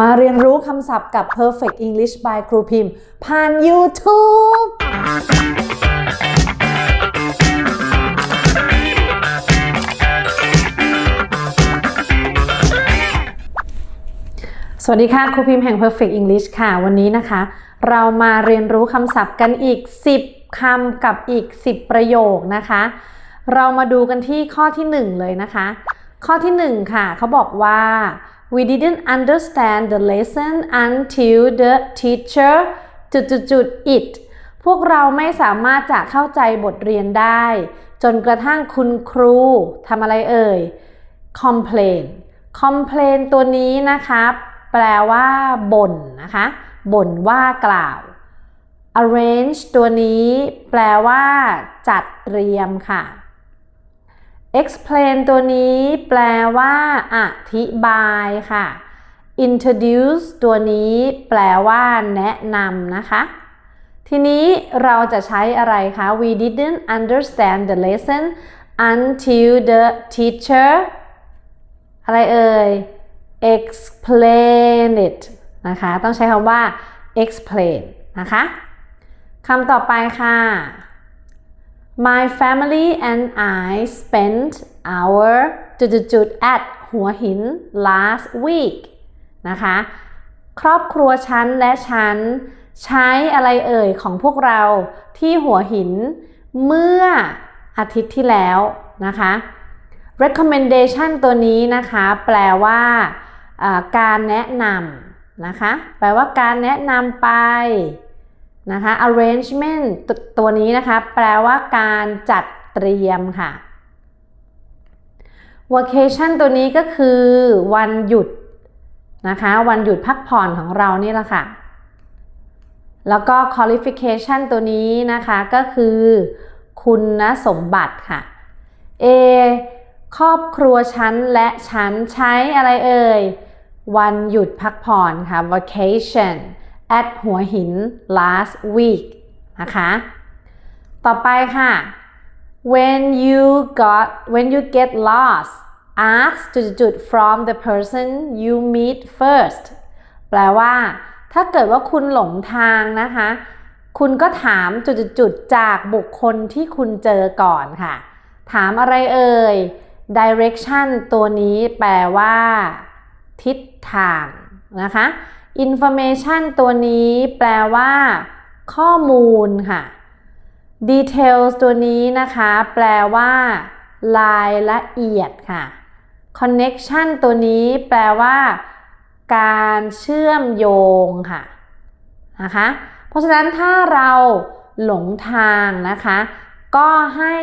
มาเรียนรู้คำศัพท์กับ Perfect English by ครูพิมพ์ ผ่าน YouTube สวัสดีค่ะ ครูพิมพ์แห่ง Perfect English ค่ะ วันนี้นะคะ เรามาเรียนรู้คำศัพท์กันอีก 10คำกับอีก 10 ประโยคนะคะ เรามาดูกันที่ข้อที่ 1 เลยนะคะ ข้อที่ 1 ค่ะ เขาบอกว่า we didn't understand the lesson until the teacher จุดจุดจุด it พวกเราไม่สามารถจะเข้าใจบทเรียนได้ จนกระทั่งคุณครูทำอะไรเอ่ย complain complain ตัวนี้นะคะแปลว่าบ่นนะคะบ่นว่ากล่าว arrange ตัวนี้แปลว่า จัดเตรียมค่ะ explain ตัวนี้แปลว่าอธิบายค่ะ introduce ตัวนี้แปลว่าแนะนำนะคะ ทีนี้เราจะใช้อะไรคะ we didn't understand the lesson until the teacher อะไรเอ่ย explain it นะคะ ต้องใช้คำว่า explain นะคะคำต่อไปค่ะ My family and I spent our จุดๆ at หัวหิน last week นะคะ ครอบครัวฉันและฉัน ใช้อะไรเอ่ยของพวกเราที่หัวหิน เมื่ออาทิตย์ที่แล้วนะคะ recommendation ตัวนี้นะคะ แปลว่าการแนะนำนะคะ แปลว่าการแนะนำไป นะคะ arrangement ตัวนี้นะคะ แปลว่าการจัดเตรียมค่ะ vacation ตัวนี้ก็คือวันหยุดนะคะ วันหยุดพักผ่อนของเรานี่แหละค่ะ แล้วก็ qualification ตัวนี้นะคะก็คือคุณสมบัติค่ะ A ครอบครัวฉันและฉันใช้อะไรเอ่ย วันหยุดพักผ่อนค่ะ vacation at หัวหิน last week นะคะ ต่อไปค่ะ when you got when you get lost ask จุดๆ from the person you meet first แปลว่า ถ้าเกิดว่าคุณหลงทางนะคะ คุณก็ถามจุดๆจากบุคคลที่คุณเจอก่อนค่ะ ถามอะไรเอ่ย direction ตัวนี้แปลว่า ทิศทางนะคะ information ตัวนี้แปลว่า ข้อมูลค่ะ details ตัวนี้นะคะ แปลว่า รายละเอียดค่ะ connection ตัวนี้แปลว่า การเชื่อมโยงค่ะนะคะ เพราะฉะนั้นถ้าเราหลงทางนะคะ ก็ให้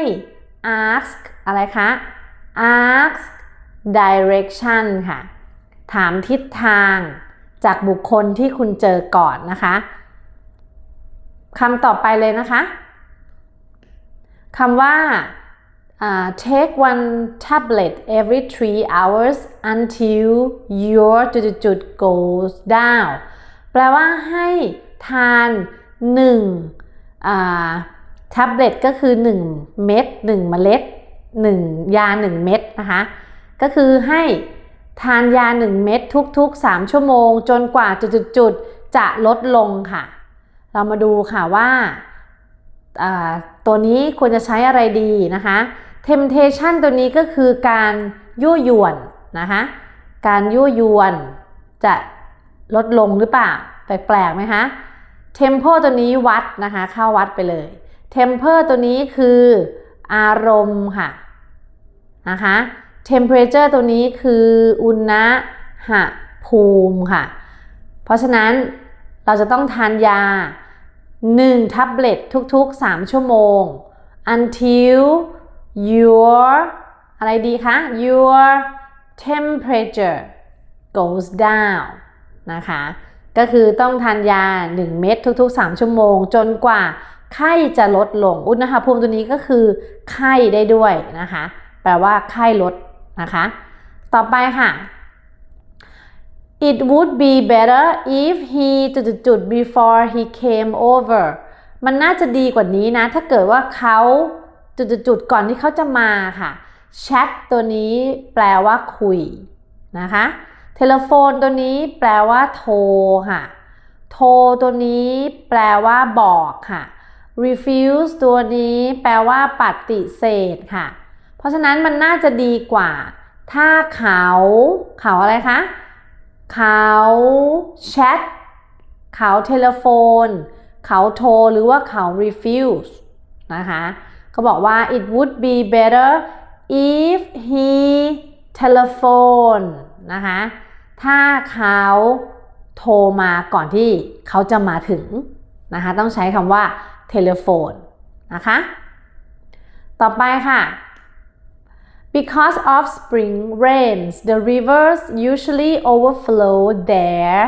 ask อะไรคะ ask direction ค่ะ ถามทิศทาง จากบุคคลที่คุณเจอก่อนนะคะคำต่อไปเลยนะคะคำว่า uh, take one tablet every three hours until your จุดๆ goes down แปลว่าให้ทาน1อ่า tablet ก็คือ 1 เม็ด1เมล็ด 1 ยา 1 เม็ดนะคะ ก็คือให้ ทานยา 1 เม็ดทุก ๆ 3 ชั่วโมง จนกว่าจุดๆจะลดลงค่ะ เรามาดูค่ะว่าตัวนี้ควรจะใช้อะไรดีนะคะ temptation ตัวนี้ก็คือการยั่วยวนนะคะการยั่วยวนจะลดลงหรือเปล่า แปลกๆไหมคะ tempo ตัวนี้วัดนะคะเข้าวัดไปเลย temper ตัวนี้คืออารมณ์ค่ะนะคะ temperature ตัวนี้คืออุณหภูมิค่ะ เพราะฉะนั้นเราจะต้องทานยา 1 ทับเล็ตทุกๆ 3 ชั่วโมง until your อะไรดีคะ your temperature goes down นะคะ ก็คือต้องทานยา 1 เม็ดทุก ๆ 3 ชั่วโมง จนกว่าไข้จะลดลง อุณหภูมิตัวนี้ก็คือไข้ได้ด้วยนะคะ แปลว่าไข้ลด นะคะ ต่อไปค่ะ it would be better if he จุดๆ before he came over มันน่าจะดีกว่านี้นะ ถ้าเกิดว่าเขาจุดๆก่อนที่เขาจะมาค่ะ chat ตัวนี้แปลว่าคุยนะคะ telephone ตัวนี้แปลว่าโทรค่ะ โทรตัวนี้แปลว่าบอกค่ะ refuse ตัวนี้แปลว่าปฏิเสธค่ะ เพราะฉะนั้นมันน่าจะดีกว่า ถ้าเขาเขาอะไรคะ เขาแชทเขาเทเลโฟน เขาโทรหรือว่าเขา refuse นะคะเขาบอกว่า it would be better if he telephone นะคะถ้าเขาโทรมาก่อนที่เขาจะมาถึงนะคะต้องใช้คำว่า telephone นะคะ ต่อไปค่ะ Because of spring rains the rivers usually overflow there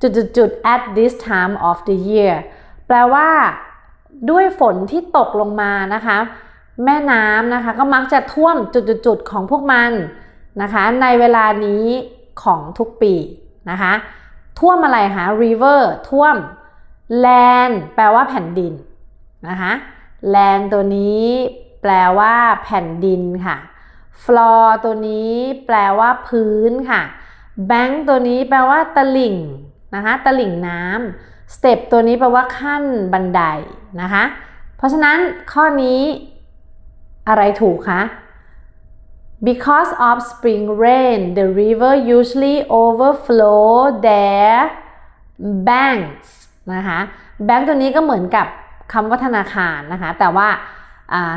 จุดๆ at this time of the year แปลว่า ด้วยฝนที่ตกลงมานะคะ แม่น้ำนะคะ ก็มักจะท่วมจุดๆของพวกมันนะคะ ในเวลานี้ของทุกปีนะคะ ท่วมอะไรคะ river ท่วม land แปลว่าแผ่นดินนะคะ land ตัวนี้แปลว่าแผ่นดินค่ะ floor ตัวนี้แปลว่าพื้นค่ะ bank ตัวนี้แปลว่าตลิ่งนะคะตลิ่งน้ำ step ตัวนี้แปลว่าขั้นบันไดนะคะ เพราะฉะนั้นข้อนี้อะไรถูกคะ Because of spring rain the river usually overflow their banks นะคะ bank ตัวนี้ก็เหมือนกับคำว่าธนาคารนะคะ แต่ว่า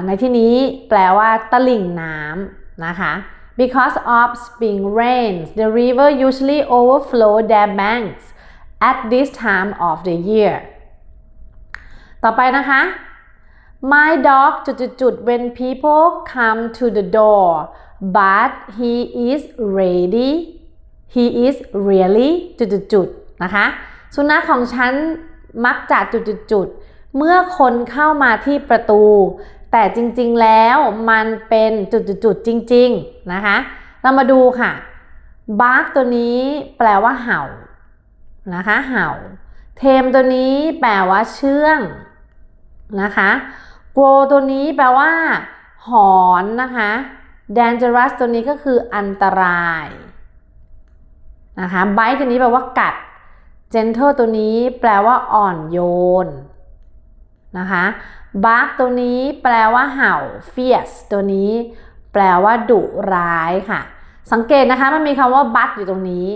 ในที่นี้แปลว่าตลิ่งน้ำ นะคะ Because of spring rains the river usually overflow their banks at this time of the year ต่อไปนะคะ My dog จุดๆ when people come to the door but he is ready he is really จุดๆ นะคะ สุนัขของฉันมักจะจุดๆ เมื่อคนเข้ามาที่ประตู แต่จริงๆแล้วมันเป็นจุดๆจริง ๆ นะคะ เรามาดูค่ะ bark ตัวนี้แปลว่าเห่านะคะเห่า เทมตัวนี้แปลว่าเชื่องนะคะ grow ตัวนี้แปลว่า หอนนะคะ dangerous ตัวนี้ก็คืออันตรายนะคะ bite ตัวนี้แปลว่ากัด gentle ตัวนี้แปลว่าอ่อนโยน นะคะ bark ตัวนี้แปลว่าเห่า fierce ตัวนี้ แปลว่าดุร้ายค่ะ สังเกตนะคะมันมีคำว่า but อยู่ตรงนี้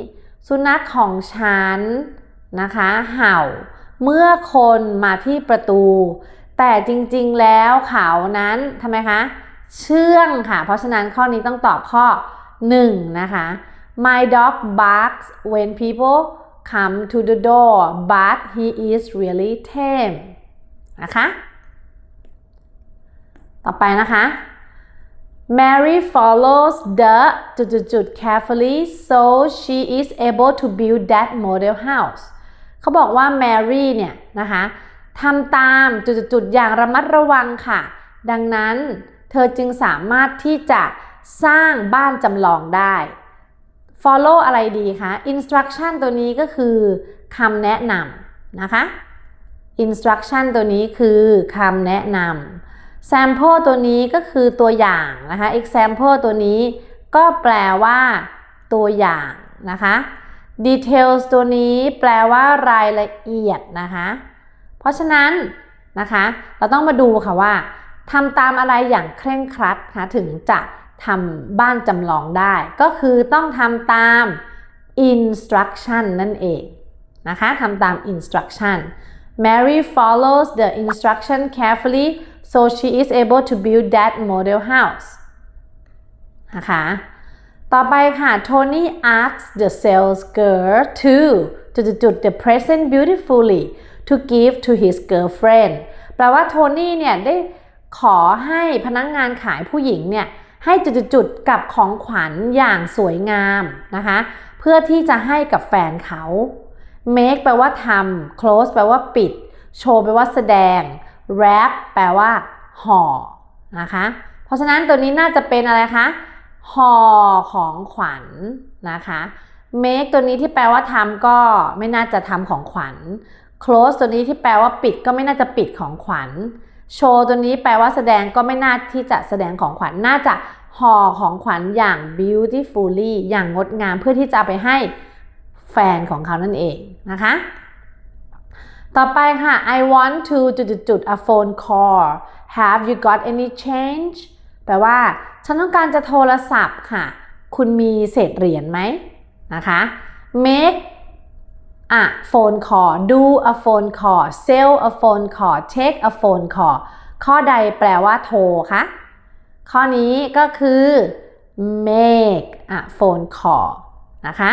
สุนัขของฉันนะคะ เห่า เมื่อคนมาที่ประตู แต่จริงๆแล้วเขานั้นทำไมคะ เชื่องค่ะ เพราะฉะนั้นข้อนี้ต้องตอบข้อ 1 นะคะ My dog barks when people come to the door but he is really tame นะคะ ต่อไปนะคะ Mary follows the จุดๆ carefully so she is able to build that model house เขาบอกว่า Mary เนี่ยนะคะทำตามจุดๆอย่างระมัดระวังค่ะ ดังนั้นเธอจึงสามารถที่จะสร้างบ้านจำลองได้ follow อะไรดีคะ instruction ตัวนี้ก็คือคำแนะนำนะคะ instruction ตัวนี้คือคำแนะนำ sample ตัวนี้ก็คือตัวอย่างนะคะ example ตัวนี้ก็แปลว่าตัวอย่างนะคะ details ตัวนี้แปลว่ารายละเอียดนะคะ เพราะฉะนั้นนะคะ เราต้องมาดูค่ะว่าทำตามอะไรอย่างเคร่งครัดนะถึงจะทำบ้านจำลองได้ ก็คือต้องทำตาม instruction นั่นเองนะคะทำตาม instruction Mary follows the instruction carefully so she is able to build that model house นะคะ ต่อไปค่ะ Tony asks the sales girl to จุดๆ the present beautifully to give to his girlfriend แปลว่าโทนี่เนี่ยได้ขอให้พนักงงานขายผู้หญิงเนี่ยให้จุดๆกับของขวัญอย่างสวยงามนะคะ เพื่อที่จะให้กับแฟนเขา make แปลว่าทำ close แปลว่าปิด show แปลว่าแสดง wrap แปลว่าห่อนะคะ เพราะฉะนั้นตัวนี้น่าจะเป็นอะไรคะห่อของขวัญนะคะ make ตัวนี้ที่แปลว่าทำก็ไม่น่าจะทำของขวัญ close ตัวนี้ที่แปลว่าปิดก็ไม่น่าจะปิดของขวัญ show ตัวนี้แปลว่าแสดงก็ไม่น่าที่จะแสดงของขวัญน่าจะห่อของขวัญอย่าง beautifully อย่างงดงามเพื่อที่จะไปให้ ฟนของเขานั่นเองนะคะ ต่อไปค่ะ I want to จุดจุด a phone call have you got any change แปลว่า ฉันต้องการจะโทรศัพท์ค่ะ คุณมีเศษเหรียญไหมนะคะ make a phone call do a phone call sell a phone call take a phone call ข้อใดแปลว่าโทรคะข้อนี้ก็คือ make a phone call นะคะ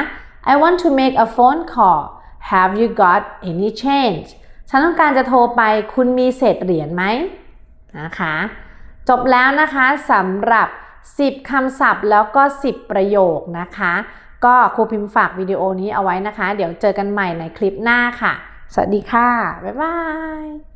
I want to make a phone call have you got any change ฉันต้องการจะโทรไปคุณมีเศษเหรียญไหมนะคะ จบแล้วนะคะสำหรับ 10คำศัพท์แล้วก็ 10 ประโยคนะคะ ก็ครูพิมพ์ฝากวิดีโอนี้เอาไว้นะคะ เดี๋ยวเจอกันใหม่ในคลิปหน้าค่ะ สวัสดีค่ะ บ๊ายบาย